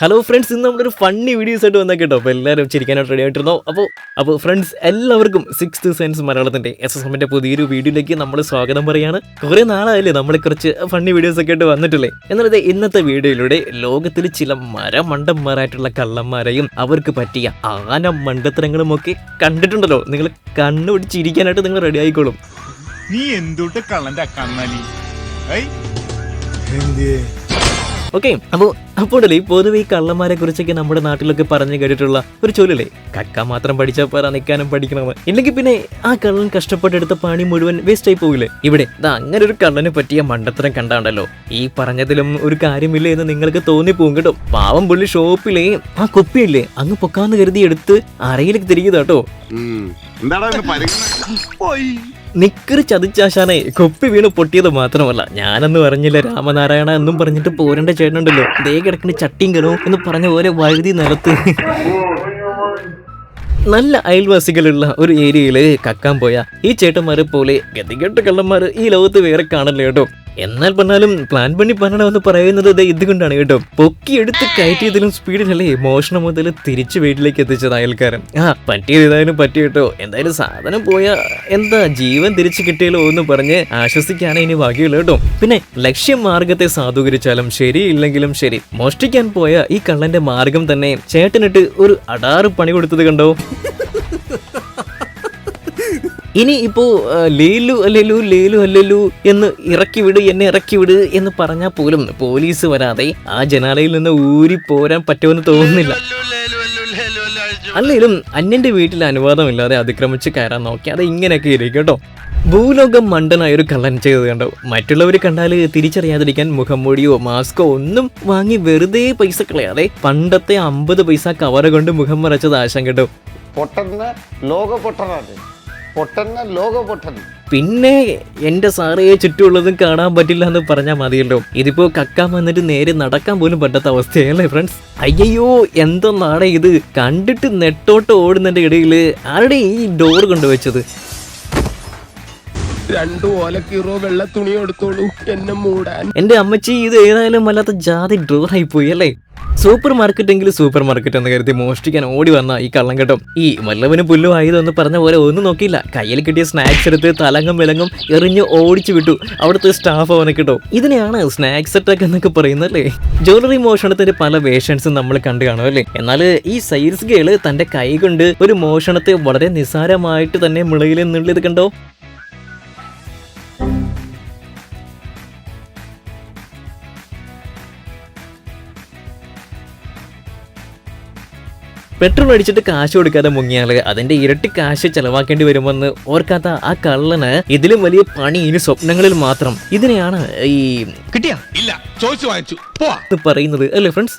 Hello friends ഇന്ന് നമ്മളൊരു funny videos ആയിട്ട് വന്നാൽ കേട്ടോ അപ്പോൾ എല്ലാവരും ചിരിക്കാനായിട്ട് റെഡി ആയിട്ടിരുന്നോ? അപ്പോൾ അപ്പോൾ ഫ്രണ്ട്സ് എല്ലാവർക്കും സിക്സ്ത് സയൻസ് മലയാളത്തിന്റെ എസ് എസ് എമ്മിന്റെ പുതിയൊരു വീഡിയോയിലേക്ക് നമ്മൾ സ്വാഗതം പറയാണ്. കുറേ നാളായില്ലേ നമ്മൾ കുറച്ച് ഫണ്ണി വീഡിയോസ് ഒക്കെ ആയിട്ട് വന്നിട്ടില്ലേ? എന്നുള്ളത് ഇന്നത്തെ വീഡിയോയിലൂടെ ലോകത്തിൽ ചില മരമണ്ടന്മാരായിട്ടുള്ള കള്ളന്മാരെയും അവർക്ക് പറ്റിയ ആന മണ്ടത്തരങ്ങളും ഒക്കെ കണ്ടിട്ടുണ്ടല്ലോ. നിങ്ങൾ കണ്ണു പിടിച്ചിരിക്കാനായിട്ട് നിങ്ങൾ റെഡി ആയിക്കോളും. നീ എന്തുട്ട് കള്ളന്റെ കണ്ണാലി ഓക്കെ അപ്പോൾ അപ്പോഴല്ലേ പൊതുവെ ഈ കള്ളന്മാരെ കുറിച്ചൊക്കെ നമ്മുടെ നാട്ടിലൊക്കെ പറഞ്ഞു കേട്ടിട്ടുള്ള ഒരു ചൊല്ലില്ലേ? കക്ക മാത്രം പഠിച്ചാൽ പോരാ നിൽക്കാനും പഠിക്കണമെന്ന് ഇല്ലെങ്കിൽ പിന്നെ ആ കള്ളൻ കഷ്ടപ്പെട്ടെടുത്ത പണി മുഴുവൻ വേസ്റ്റ് ആയി പോകില്ലേ? ഇവിടെ അങ്ങനെ ഒരു കള്ളനെ പറ്റിയ മണ്ടത്തരം കണ്ടാണ്ടല്ലോ. ഈ പറഞ്ഞതിലും ഒരു കാര്യമില്ല എന്ന് നിങ്ങൾക്ക് തോന്നി പോകും കേട്ടോ. പാവം പുള്ളി ഷോപ്പിലെ ആ കുപ്പിയില്ലേ അങ്ങ് പൊക്കാന്ന് കരുതി എടുത്ത് അരയിലേക്ക് തിരികെ കേട്ടോ. നിക്കറി ചതിച്ചാശാനെ കൊപ്പി വീണ് പൊട്ടിയത് മാത്രമല്ല. ഞാനെന്ന് പറഞ്ഞില്ല രാമനാരായണ എന്നും പറഞ്ഞിട്ട് പോരണ്ട ചേട്ടനുണ്ടല്ലോ. ദേ കിടക്കുന്ന ചട്ടിങ്കലോ എന്ന് പറഞ്ഞ പോലെ വഴുതി നിലത്ത്. നല്ല അയൽവാസികളുള്ള ഒരു ഏരിയയിൽ കക്കാൻ പോയ ഈ ചേട്ടന്മാരെ പോലെ ഗതികെട്ട കള്ളന്മാർ ഈ ലോകത്ത് വേറെ കാണല്ലേ കേട്ടോ. എന്നാൽ പറഞ്ഞാലും പ്ലാൻ പണി പറയണമെന്ന് പറയുന്നത് ഇത് ഇതുകൊണ്ടാണ് കേട്ടോ. പൊക്കി എടുത്ത് കയറ്റിയതിലും സ്പീഡിലല്ലേ മോഷണം മുതൽ തിരിച്ചു വീട്ടിലേക്ക് എത്തിച്ചത് അയൽക്കാരൻ. ആ പറ്റിയത് ഏതായാലും പറ്റി കേട്ടോ. എന്തായാലും സാധനം പോയ എന്താ ജീവൻ തിരിച്ചു കിട്ടിയല്ലോ എന്ന് പറഞ്ഞ് ആശ്വസിക്കാനേ ഇനി ഭാഗ്യമുള്ളൂ കേട്ടോ. പിന്നെ ലക്ഷ്യം മാർഗത്തെ സാധൂകരിച്ചാലും ശരിയില്ലെങ്കിലും ശരി. മോഷ്ടിക്കാൻ പോയ ഈ കള്ളന്റെ മാർഗം തന്നെ ചേട്ടനിട്ട് ഒരു അടാറ് പണി കൊടുത്തത് കണ്ടോ? ഇനി ഇപ്പോൾ ലേലു അല്ലലു ലേലു അല്ലലു എന്ന് ഇറക്കി വിട് എന്നെ ഇറക്കി വിട് എന്ന് പറഞ്ഞാൽ പോലും പോലീസ് വരാതെ ആ ജനാലയിൽ നിന്ന് ഊരി പോരാൻ പറ്റുമെന്ന് തോന്നുന്നില്ല. അല്ലെങ്കിലും അന്യന്റെ വീട്ടിൽ അനുവാദമില്ലാതെ അതിക്രമിച്ച് കയറാൻ നോക്കി അത് ഇങ്ങനെയൊക്കെ ഇരിക്കും കേട്ടോ. ഭൂലോകം മണ്ടനായ ഒരു കള്ളൻ ചെയ്തത് കണ്ടോ? മറ്റുള്ളവർ കണ്ടാൽ തിരിച്ചറിയാതിരിക്കാൻ മുഖംമൂടിയോ മാസ്കോ ഒന്നും വാങ്ങി വെറുതെ പൈസ കളയാതെ പണ്ടത്തെ അമ്പത് പൈസ കവറ് കൊണ്ട് മുഖം മറച്ചത് ആശം കേട്ടോ പൊട്ടന്ന ലോക പൊട്ടനാണ് പൊട്ടന്ന ലോക പൊട്ടൻ പിന്നെ എന്റെ സാറേ ചുറ്റുമുള്ളതും കാണാൻ പറ്റില്ല എന്ന് പറഞ്ഞാൽ മതിയല്ലോ. ഇതിപ്പോ കക്കാൻ വന്നിട്ട് നേരെ നടക്കാൻ പോലും പറ്റാത്ത അവസ്ഥയല്ലേ ഫ്രണ്ട്സ് അയ്യോ എന്തൊന്നാണ് ഇത്? കണ്ടിട്ട് നെട്ടോട്ട് ഓടുന്നതിന്റെ ഇടയിൽ ആരുടെ ഈ ഡോർ കൊണ്ടുവച്ചത്? രണ്ടു ഓലക്കീറോ വെള്ള തുണി എടുത്തോളൂ എന്നെ മൂടാൻ. എന്റെ അമ്മച്ചി ഇത് ഏതായാലും വല്ലാത്ത ജാതി ഡ്രോർ ആയി പോയി അല്ലേ? സൂപ്പർ മാർക്കറ്റ് എങ്കിലും സൂപ്പർ മാർക്കറ്റ് എന്ന് കരുതി മോഷ്ടിക്കാൻ ഓടി വന്ന ഈ കള്ളം കെട്ടും. ഈ വല്ലവനും പുല്ലു ആയതെന്ന് പറഞ്ഞ പോലെ ഒന്നും നോക്കിയില്ല. കയ്യിൽ കിട്ടിയ സ്നാക്സ് എടുത്ത് തലങ്ങും വിലങ്ങും എറിഞ്ഞ് ഓടിച്ചു വിട്ടു. അവിടുത്തെ സ്റ്റാഫ് അവനെ കിട്ടും. ഇതിനെയാണ് സ്നാക്സ് അറ്റാക്ക് എന്നൊക്കെ പറയുന്നല്ലേ ജ്വല്ലറി മോഷണത്തിന്റെ പല വേഷൻസും നമ്മൾ കണ്ടു കാണും അല്ലേ? എന്നാൽ ഈ സൈൽസ് ഗേൾ തന്റെ കൈ കൊണ്ട് ഒരു മോഷണത്തെ വളരെ നിസാരമായിട്ട് തന്നെ മുളയിൽ നിന്നുള്ളത് കണ്ടോ? പെട്രോൾ അടിച്ചിട്ട് കാശ് കൊടുക്കാതെ മുങ്ങിയാൽ അതിന്റെ ഇരട്ടി കാശ് ചെലവാക്കേണ്ടി വരുമെന്ന് ഓർക്കാത്ത ആ കള്ളന് ഇതിലും വലിയ പണി ഇനി സ്വപ്നങ്ങളിൽ മാത്രം. ഇതിനെയാണ് ഈ കിട്ടിയ? ഇല്ല. ചോദിച്ചു വാങ്ങിച്ചു. പറയുന്നത്. അല്ലേ ഫ്രണ്ട്സ്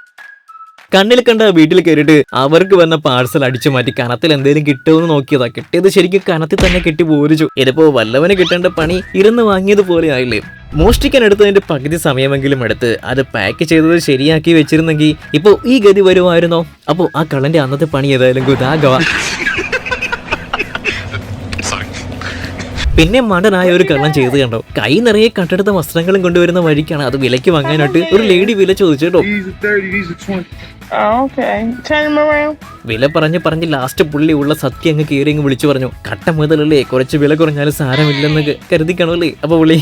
കണ്ണിൽ കണ്ട വീട്ടിൽ കയറിയിട്ട് അവർക്ക് വന്ന പാഴ്സൽ അടിച്ചു മാറ്റി കനത്തിൽ എന്തെങ്കിലും കിട്ടുമെന്ന് നോക്കിയതാ. കിട്ടിയത് ശരിക്കും കനത്തിൽ തന്നെ കിട്ടി പോരിച്ചു ഇതിപ്പോ വല്ലവന് കിട്ടേണ്ട പണി ഇരുന്ന് വാങ്ങിയത് പോലെ ആയില്ലേ? മോഷ്ടിക്കാൻ എടുത്തതിന്റെ പകുതി സമയമെങ്കിലും എടുത്ത് അത് പാക്ക് ചെയ്തത് ശരിയാക്കി വെച്ചിരുന്നെങ്കിൽ ഇപ്പോൾ ഈ ഗതി വരുമായിരുന്നോ? അപ്പോൾ ആ കള്ളന്റെ അന്നത്തെ പണി ഏതായാലും ഗുദാഗവ പിന്നെ മണ്ടനായ ഒരു കള്ളം ചെയ്ത് കണ്ടോ? കൈ നിറയെ കട്ടെടുത്ത വസ്ത്രങ്ങളും കൊണ്ടുവരുന്ന വഴിക്കാണ് അത് വിലയ്ക്ക് വാങ്ങാനായിട്ട് ഒരു ലേഡി വില ചോദിച്ചു Oh. വില പറഞ്ഞ് പറഞ്ഞ് ലാസ്റ്റ് പുള്ളി ഉള്ള സത്യം അങ്ങ് കയറി അങ്ങ് വിളിച്ചു പറഞ്ഞു. കട്ട മുതലല്ലേ കുറച്ച് വില കുറഞ്ഞാലും സാരമില്ലെന്ന് ക- കരുതിക്കണല്ലേ? അപ്പൊ പുള്ളി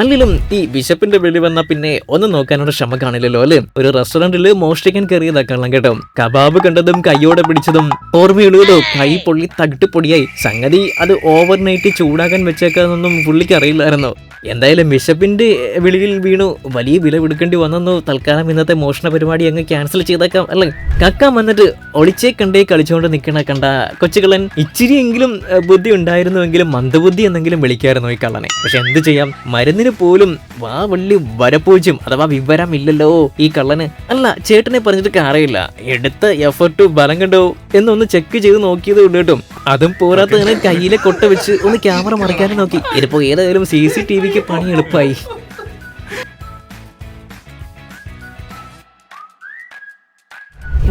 അല്ലെങ്കിലും ഈ ബിഷപ്പിന്റെ വെളി വന്ന പിന്നെ ഒന്ന് നോക്കാനുള്ള ക്ഷമ കാണില്ലല്ലോ അല്ലേ? ഒരു റെസ്റ്റോറന്റിൽ മോഷ്ടിക്കാൻ കയറിയതാ കേട്ടോ. കബാബ് കണ്ടതും കൈയോടെ പിടിച്ചതും ഓർമ്മയുള്ളൂ കൈ പൊള്ളി തട്ടു പൊടിയായി. സംഗതി അത് ഓവർ നൈറ്റ് ചൂടാക്കാൻ വെച്ചേക്കാന്നൊന്നും പുള്ളിക്ക് അറിയില്ലായിരുന്നോ. എന്തായാലും ബിഷപ്പിന്റെ വിളിയിൽ വീണു. വലിയ വില കൊടുക്കേണ്ടി വന്നെന്നു? തൽക്കാലം ഇന്നത്തെ മോഷണ പരിപാടി അങ്ങ് ക്യാൻസൽ ചെയ്തേക്കാം അല്ലേ? കക്കാൻ വന്നിട്ട് ഒളിച്ചേ കണ്ടേ കളിച്ചുകൊണ്ട് നിൽക്കണ കണ്ട കൊച്ചുകളൻ ഇച്ചിരിയെങ്കിലും ബുദ്ധി ഉണ്ടായിരുന്നുവെങ്കിലും മന്ദബുദ്ധി എന്നെങ്കിലും വിളിക്കായിരുന്നു ഈ കള്ളനെ. പക്ഷെ എന്ത് ചെയ്യാം? മരുന്നിന് പോലും വാ വള്ളി വരപ്പൂജ്യം അഥവാ വിവരമില്ലല്ലോ ഈ കള്ളന്. അല്ല ചേട്ടനെ പറഞ്ഞിട്ട് കാര്യമില്ല. എടുത്ത എഫർട്ട് ബലം കണ്ടോ? എന്നൊന്ന് ചെക്ക് ചെയ്ത് നോക്കിയത് ഉണ്ട് കേട്ടോ. അതും പോരാത്തതിന് കയ്യിലെ കൊട്ട വെച്ച് ഒന്ന് ക്യാമറ മറിക്കാനും നോക്കി. ഇതിപ്പോ ഏതായാലും സി സി ടി വിക്ക് പണി എളുപ്പമായി.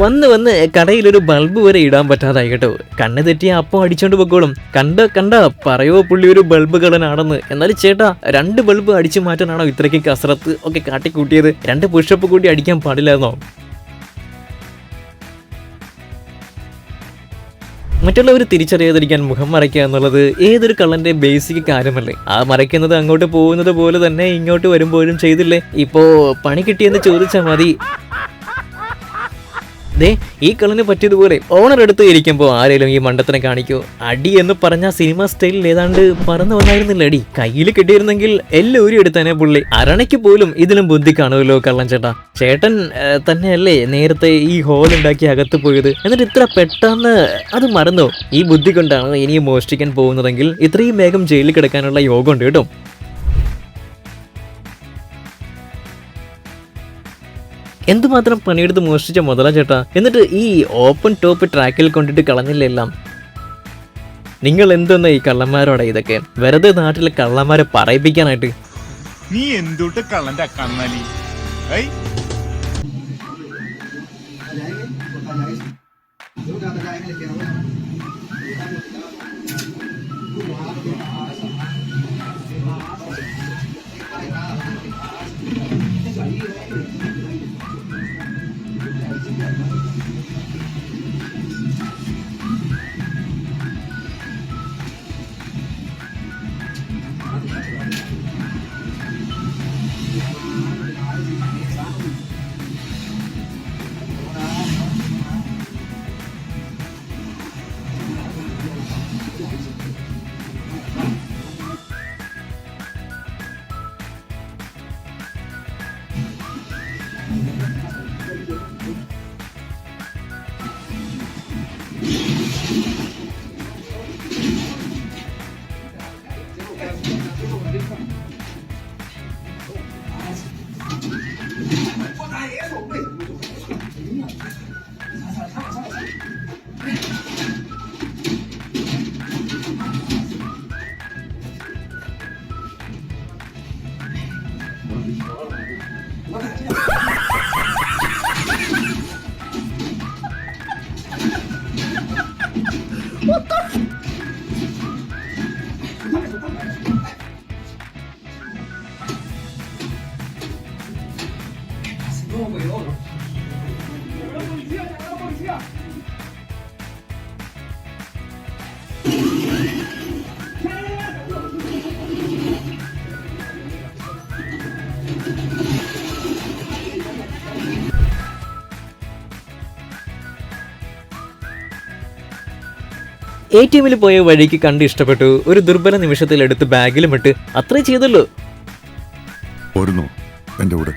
വന്ന് വന്ന് കടയിലൊരു ബൾബ് വരെ ഇടാൻ പറ്റാതായി കേട്ടോ. കണ്ണ് തെറ്റിയ അപ്പം അടിച്ചോണ്ട് പൊക്കോളും. കണ്ട കണ്ട പറയോ പുള്ളി ഒരു ബൾബ് കടനാണെന്ന് എന്നാൽ ചേട്ടാ രണ്ട് ബൾബ് അടിച്ചു മാറ്റാനാണോ ഇത്രയ്ക്ക് കസറത്ത് ഒക്കെ കാട്ടിക്കൂട്ടിയത്? രണ്ട് പുഷപ്പ് കൂടി അടിക്കാൻ പാടില്ലായിരുന്നോ? മറ്റുള്ളവർ തിരിച്ചറിയാതിരിക്കാൻ മുഖം മറയ്ക്കുക എന്നുള്ളത് ഏതൊരു കള്ളന്റെ ബേസിക് കാര്യമല്ലേ? ആ മറയ്ക്കുന്നത് അങ്ങോട്ട് പോകുന്നത് പോലെ തന്നെ ഇങ്ങോട്ട് വരുമ്പോഴും ചെയ്തില്ലേ? ഇപ്പോ പണി കിട്ടിയെന്ന് ചോദിച്ചാൽ മതി. ദേ ഈ കളിന് പറ്റിയതുപോലെ ഓണർ എടുത്ത് ഇരിക്കുമ്പോൾ ആരെങ്കിലും ഈ മണ്ടത്തിനെ കാണിക്കോ? അടി എന്ന് പറഞ്ഞ സിനിമ സ്റ്റൈലിൽ ഏതാണ്ട് പറന്നു വന്നായിരുന്നില്ല അടി? കയ്യിൽ കിട്ടിയിരുന്നെങ്കിൽ എല്ലാവരും എടുത്താനേ പുള്ളി. അരണയ്ക്ക് പോലും ഇതിലും ബുദ്ധി കാണുമല്ലോ കള്ളൻ ചേട്ടാ. ചേട്ടൻ തന്നെയല്ലേ നേരത്തെ ഈ ഹോൾ ഉണ്ടാക്കി അകത്ത് പോയത്. എന്നിട്ട് ഇത്ര പെട്ടെന്ന് അത് മറന്നു? ഈ ബുദ്ധി കൊണ്ടാണ് ഇനിയും മോഷ്ടിക്കാൻ പോകുന്നതെങ്കിൽ ഇത്രയും വേഗം ജയിലിൽ കിടക്കാനുള്ള യോഗം ഉണ്ട് കേട്ടോ. എന്തുമാത്രം പണിയെടുത്ത് മോഷ്ടിച്ച മുതല ചേട്ടാ? എന്നിട്ട് ഈ ഓപ്പൺ ടോപ്പ് ട്രാക്കിൽ കൊണ്ടിട്ട് കളഞ്ഞില്ല എല്ലാം? നിങ്ങൾ എന്തെന്ന ഈ കള്ളന്മാരോടെ ഇതൊക്കെ? വെറുതെ നാട്ടിലെ കള്ളന്മാരെ പറയിപ്പിക്കാനായിട്ട്. നീ എന്തുട്ട് കള്ളന്റെ അക്കണ്ണാലി policía! എ ടി എമ്മിൽ പോയ വഴിക്ക് കണ്ട് ഇഷ്ടപ്പെട്ടു. ഒരു ദുർബല നിമിഷത്തിൽ എടുത്ത് ബാഗിലും ഇട്ട്. അത്രേ ചെയ്തല്ലോ എന്റെ കൂടെ.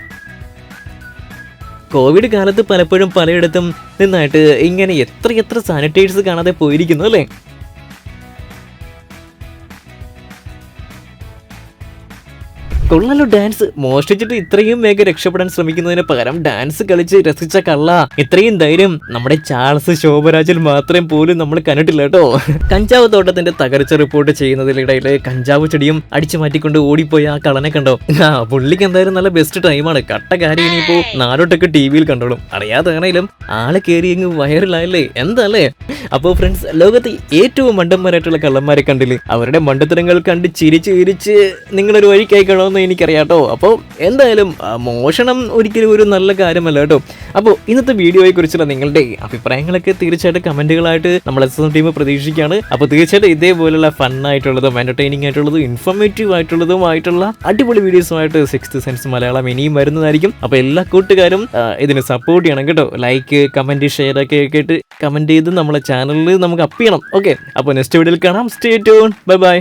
കോവിഡ് കാലത്ത് പലപ്പോഴും പലയിടത്തും നിന്നായിട്ട് ഇങ്ങനെ എത്ര എത്ര സാനിറ്റൈസേഴ്സ് കാണാതെ പോയിരിക്കുന്നു അല്ലേ? കൊള്ളാലോ ഡാൻസ്. മോഷ്ടിച്ചിട്ട് ഇത്രയും വേഗം രക്ഷപ്പെടാൻ ശ്രമിക്കുന്നതിന് പകരം ഡാൻസ് കളിച്ച് രസിച്ച കള്ള. ഇത്രയും ധൈര്യം നമ്മുടെ ചാൾസ് ശോഭരാജിൽ മാത്രം പോലും നമ്മൾ കണ്ടിട്ടില്ല കേട്ടോ. കഞ്ചാവ് തോട്ടത്തിന്റെ തകർച്ച റിപ്പോർട്ട് ചെയ്യുന്നതിനിടയിൽ കഞ്ചാവ് ചെടിയും അടിച്ചു മാറ്റിക്കൊണ്ട് ഓടിപ്പോയി ആ കളനെ കണ്ടോ? ആ പുള്ളിക്ക് എന്തായാലും നല്ല ബെസ്റ്റ് ടൈമാണ് കട്ട കാര്യം ഇനിയിപ്പോ നാടോട്ടൊക്കെ ടി വിയിൽ കണ്ടോളും. അറിയാതെ ആണെങ്കിലും ആളെ കയറി അങ്ങ് വൈറലായല്ലേ? എന്താല്ലേ? അപ്പോൾ ഫ്രണ്ട്സ് ലോകത്ത് ഏറ്റവും മണ്ടന്മാരായിട്ടുള്ള കള്ളന്മാരെ കണ്ടില്ലേ? അവരുടെ മണ്ടത്തരങ്ങൾ കണ്ട് ചിരിച്ച് ചിരിച്ച് നിങ്ങളൊരു വഴിക്കായി എനിക്കറിയാം കേട്ടോ. അപ്പോൾ എന്തായാലും മോഷണം ഒരിക്കലും ഒരു നല്ല കാര്യമല്ല കേട്ടോ. അപ്പോൾ ഇന്നത്തെ വീഡിയോയെക്കുറിച്ചുള്ള നിങ്ങളുടെ അഭിപ്രായങ്ങളൊക്കെ തീർച്ചയായിട്ടും കമന്റുകളായിട്ട് നമ്മൾ എസ് എം ടീം പ്രതീക്ഷിക്കുകയാണ്. അപ്പോൾ തീർച്ചയായിട്ടും ഇതേപോലുള്ള ഫണ്ണായിട്ടുള്ളതും എന്റർടൈനിങ് ആയിട്ടുള്ളതും ഇൻഫോർമേറ്റീവ് ആയിട്ടുള്ളതും ആയിട്ടുള്ള അടിപൊളി വീഡിയോസുമായിട്ട് സിക്സ് സെൻസ് മലയാളം ഇനിയും വരുന്നതായിരിക്കും. അപ്പോൾ എല്ലാ കൂട്ടുകാരും ഇതിന് സപ്പോർട്ട് ചെയ്യണം കേട്ടോ. ലൈക്ക് കമന്റ് ഷെയർ ഒക്കെ കേട്ട് കമന്റ് ചെയ്ത് നമ്മളെ ചാനലിൽ നമുക്ക് അപ്പ് ചെയ്യണം. ഓക്കെ അപ്പോൾ നെക്സ്റ്റ് വീഡിയോയിൽ കാണാം. Stay tune bye bye